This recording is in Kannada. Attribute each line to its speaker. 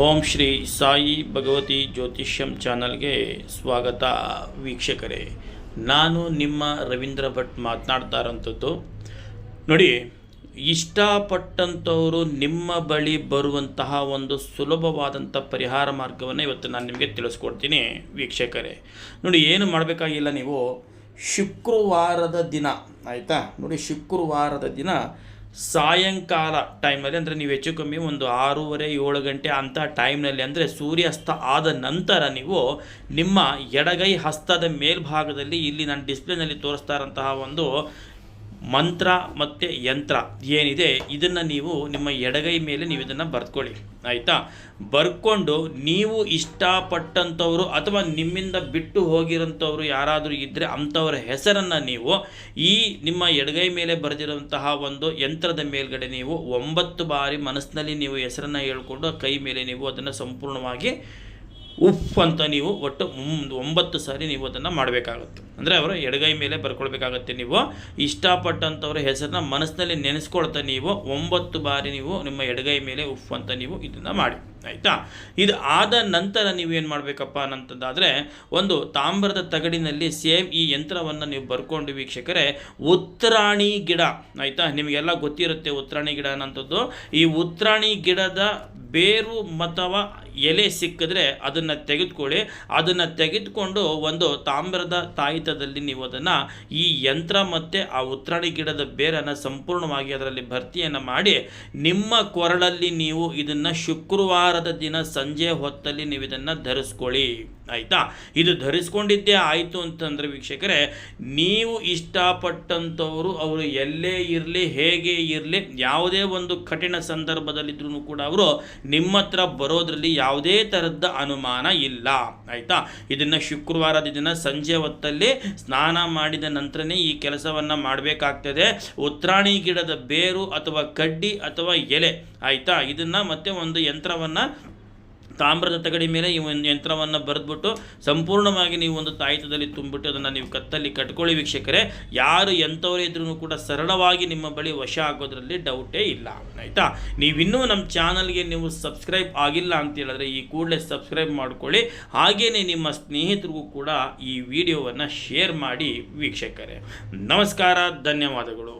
Speaker 1: ಓಂ ಶ್ರೀ ಸಾಯಿ ಭಗವತಿ ಜ್ಯೋತಿಷ್ಯಂ ಚಾನಲ್ಗೆ ಸ್ವಾಗತ ವೀಕ್ಷಕರೇ. ನಾನು ನಿಮ್ಮ ರವೀಂದ್ರ ಭಟ್ ಮಾತನಾಡ್ತಾ ಇರೋಂಥದ್ದು ನೋಡಿ, ಇಷ್ಟಪಟ್ಟಂಥವರು ನಿಮ್ಮ ಬಳಿ ಬರುವಂತಹ ಒಂದು ಸುಲಭವಾದಂಥ ಪರಿಹಾರ ಮಾರ್ಗವನ್ನು ಇವತ್ತು ನಾನು ನಿಮಗೆ ತಿಳಿಸ್ಕೊಡ್ತೀನಿ ವೀಕ್ಷಕರೇ. ನೋಡಿ, ಏನು ಮಾಡಬೇಕಾಗಿಲ್ಲ ನೀವು ಶುಕ್ರವಾರದ ದಿನ, ಆಯಿತಾ? ನೋಡಿ, ಶುಕ್ರವಾರದ ದಿನ ಸಾಯಂಕಾಲ ಟೈಮಲ್ಲಿ ಅಂದರೆ ನೀವು ಹೆಚ್ಚು ಕಮ್ಮಿ ಒಂದು ಆರೂವರೆ, ಏಳು ಗಂಟೆ ಅಂಥ ಟೈಮ್ನಲ್ಲಿ ಅಂದರೆ ಸೂರ್ಯಾಸ್ತ ಆದ ನಂತರ ನೀವು ನಿಮ್ಮ ಎಡಗೈ ಹಸ್ತದ ಮೇಲ್ಭಾಗದಲ್ಲಿ ಇಲ್ಲಿ ನಾನು ಡಿಸ್ಪ್ಲೇನಲ್ಲಿ ತೋರಿಸ್ತಾ ಇರೋಂತಹ ಒಂದು ಮಂತ್ರ ಮತ್ತು ಯಂತ್ರ ಏನಿದೆ, ಇದನ್ನು ನೀವು ನಿಮ್ಮ ಎಡಗೈ ಮೇಲೆ ನೀವು ಇದನ್ನು ಬರ್ಕೊಳ್ಳಿ. ಆಯಿತಾ? ಬರ್ಕೊಂಡು ನೀವು ಇಷ್ಟಪಟ್ಟಂಥವ್ರು ಅಥವಾ ನಿಮ್ಮಿಂದ ಬಿಟ್ಟು ಹೋಗಿರೋಂಥವ್ರು ಯಾರಾದರೂ ಇದ್ದರೆ ಅಂಥವ್ರ ಹೆಸರನ್ನು ನೀವು ಈ ನಿಮ್ಮ ಎಡಗೈ ಮೇಲೆ ಬರೆದಿರುವಂತಹ ಒಂದು ಯಂತ್ರದ ಮೇಲ್ಗಡೆ ನೀವು ಒಂಬತ್ತು ಬಾರಿ ಮನಸ್ಸಿನಲ್ಲಿ ನೀವು ಹೆಸರನ್ನು ಹೇಳ್ಕೊಂಡು ಕೈ ಮೇಲೆ ನೀವು ಅದನ್ನು ಸಂಪೂರ್ಣವಾಗಿ ಉಫ್ ಅಂತ ನೀವು ಒಟ್ಟು ಒಂಬತ್ತು ಸಾರಿ ನೀವು ಅದನ್ನು ಮಾಡಬೇಕಾಗುತ್ತೆ. ಅಂದರೆ ಅವರ ಎಡಗೈ ಮೇಲೆ ಬರ್ಕೊಳ್ಬೇಕಾಗತ್ತೆ ನೀವು. ಇಷ್ಟಪಟ್ಟಂಥವ್ರ ಹೆಸರನ್ನ ಮನಸ್ಸಿನಲ್ಲಿ ನೆನೆಸ್ಕೊಳ್ತಾ ನೀವು ಒಂಬತ್ತು ಬಾರಿ ನೀವು ನಿಮ್ಮ ಎಡಗೈ ಮೇಲೆ ಉಫ್ ಅಂತ ನೀವು ಇದನ್ನು ಮಾಡಿ. ಆಯಿತಾ? ಇದು ಆದ ನಂತರ ನೀವು ಏನು ಮಾಡಬೇಕಪ್ಪ ಅನ್ನಂಥದ್ದಾದರೆ ಒಂದು ತಾಮ್ರದ ತಗಡಿನಲ್ಲಿ ಸೇಮ್ ಈ ಯಂತ್ರವನ್ನು ನೀವು ಬರ್ಕೊಂಡು ವೀಕ್ಷಕರೇ ಉತ್ತರಾಣಿ ಗಿಡ. ಆಯಿತಾ? ನಿಮಗೆಲ್ಲ ಗೊತ್ತಿರುತ್ತೆ ಉತ್ತರಾಣಿ ಗಿಡ ಅನ್ನೋಂಥದ್ದು. ಈ ಉತ್ತರಾಣಿ ಗಿಡದ ಬೇರು ಅಥವಾ ಎಲೆ ಸಿಕ್ಕಿದ್ರೆ ಅದನ್ನು ತೆಗೆದುಕೊಳ್ಳಿ. ಅದನ್ನು ತೆಗೆದುಕೊಂಡು ಒಂದು ತಾಮ್ರದ ತಾಯಿತದಲ್ಲಿ ನೀವು ಅದನ್ನು ಈ ಯಂತ್ರ ಮತ್ತು ಆ ಉತ್ತರಾಣಿ ಗಿಡದ ಬೇರನ್ನು ಸಂಪೂರ್ಣವಾಗಿ ಅದರಲ್ಲಿ ಭರ್ತಿಯನ್ನು ಮಾಡಿ ನಿಮ್ಮ ಕೊರಳಲ್ಲಿ ನೀವು ಇದನ್ನು ಶುಕ್ರವಾರದ ದಿನ ಸಂಜೆ ಹೊತ್ತಲ್ಲಿ ನೀವು ಇದನ್ನು ಧರಿಸ್ಕೊಳ್ಳಿ. ಆಯಿತಾ? ಇದು ಧರಿಸ್ಕೊಂಡಿದ್ದೇ ಆಯಿತು ಅಂತಂದರೆ ವೀಕ್ಷಕರೇ, ನೀವು ಇಷ್ಟಪಟ್ಟಂಥವರು ಅವರು ಎಲ್ಲೇ ಇರಲಿ, ಹೇಗೆ ಇರಲಿ, ಯಾವುದೇ ಒಂದು ಕಠಿಣ ಸಂದರ್ಭದಲ್ಲಿದ್ರೂ ಕೂಡ ಅವರು ನಿಮ್ಮ ಹತ್ರ ಬರೋದ್ರಲ್ಲಿ ಯಾವುದೇ ಥರದ ಅನುಮಾನ ಇಲ್ಲ. ಆಯಿತಾ? ಇದನ್ನು ಶುಕ್ರವಾರದ ದಿನ ಸಂಜೆ ಹೊತ್ತಲ್ಲಿ ಸ್ನಾನ ಮಾಡಿದ ನಂತರನೇ ಈ ಕೆಲಸವನ್ನು ಮಾಡಬೇಕಾಗ್ತದೆ. ಉತ್ರಾಣಿ ಗಿಡದ ಬೇರು ಅಥವಾ ಕಡ್ಡಿ ಅಥವಾ ಎಲೆ. ಆಯಿತಾ? ಇದನ್ನು ಮತ್ತೆ ಒಂದು ಯಂತ್ರವನ್ನು ತಾಮ್ರದ ತಗಡಿ ಮೇಲೆ ಈ ಒಂದು ಯಂತ್ರವನ್ನು ಬರೆದ್ಬಿಟ್ಟು ಸಂಪೂರ್ಣವಾಗಿ ನೀವು ಒಂದು ತಾಯಿತದಲ್ಲಿ ತುಂಬಿಟ್ಟು ಅದನ್ನು ನೀವು ಕತ್ತಲ್ಲಿ ಕಟ್ಕೊಳ್ಳಿ ವೀಕ್ಷಕರೇ. ಯಾರು ಎಂಥವರೇ ಇದ್ರೂ ಕೂಡ ಸರಳವಾಗಿ ನಿಮ್ಮ ಬಳಿ ವಶ ಆಗೋದ್ರಲ್ಲಿ ಡೌಟೇ ಇಲ್ಲ, ಆಯಿತಾ? ನೀವಿನ್ನೂ ನಮ್ಮ ಚಾನಲ್ಗೆ ನೀವು ಸಬ್ಸ್ಕ್ರೈಬ್ ಆಗಿಲ್ಲ ಅಂತ ಹೇಳಿದ್ರೆ ಈ ಕೂಡಲೇ ಸಬ್ಸ್ಕ್ರೈಬ್ ಮಾಡ್ಕೊಳ್ಳಿ. ಹಾಗೆಯೇ ನಿಮ್ಮ ಸ್ನೇಹಿತರಿಗೂ ಕೂಡ ಈ ವಿಡಿಯೋವನ್ನು ಶೇರ್ ಮಾಡಿ ವೀಕ್ಷಕರೇ. ನಮಸ್ಕಾರ, ಧನ್ಯವಾದಗಳು.